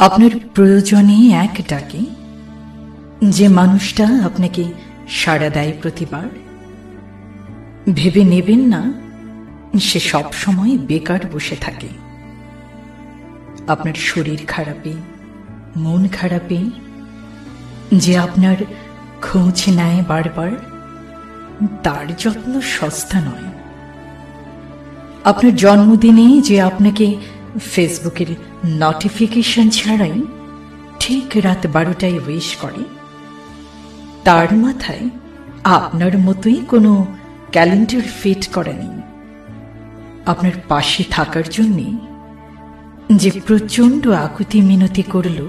আপনার প্রয়োজনে এক ডাকে, যে মানুষটা আপনাকে সাড়া দেয় প্রতিবার। ভেবে নেবেন না, সে সব সময় বেকার বসে থাকে। আপনার শরীর খারাপে, মন খারাপে, যে আপনার খোঁজ নেয় বারবার, তার যত্ন সস্তা নয়। আপনার জন্মদিনে যে আপনাকে ফেসবুকের নোটিফিকেশন ছাড়াই ঠিক রাত বারোটায় উইশ করে। তার মাথায় আপনার মতোই কোনো ক্যালেন্ডার ফিট করেনি আপনার পাশে থাকার জন্যে যে প্রচণ্ড আকুতি মিনতি করল,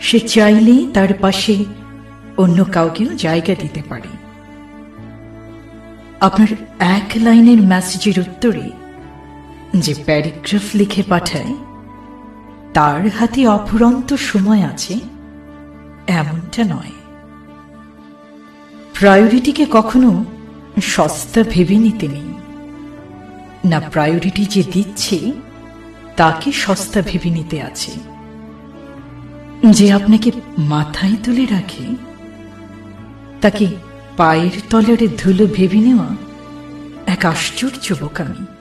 সে চাইলেই তার পাশে অন্য কাউকেও জায়গা দিতে পারে। আপনার এক লাইনের মেসেজের উত্তরে যে প্যারাগ্রাফ লিখে পাঠায়, তার হাতে অফুরন্ত সময় আছে, এমনটা নয়। প্রায়োরিটিকে কখনো সস্তা ভেবে নিতে নেই। না প্রায়োরিটি যে দিচ্ছে, তাকে সস্তা ভেবে নিতে আছে। যে আপনাকে মাথায় তুলে রাখে, তাকে পায়ের তলারে ধুলো ভেবে নেওয়া এক আশ্চর্য বোকামি।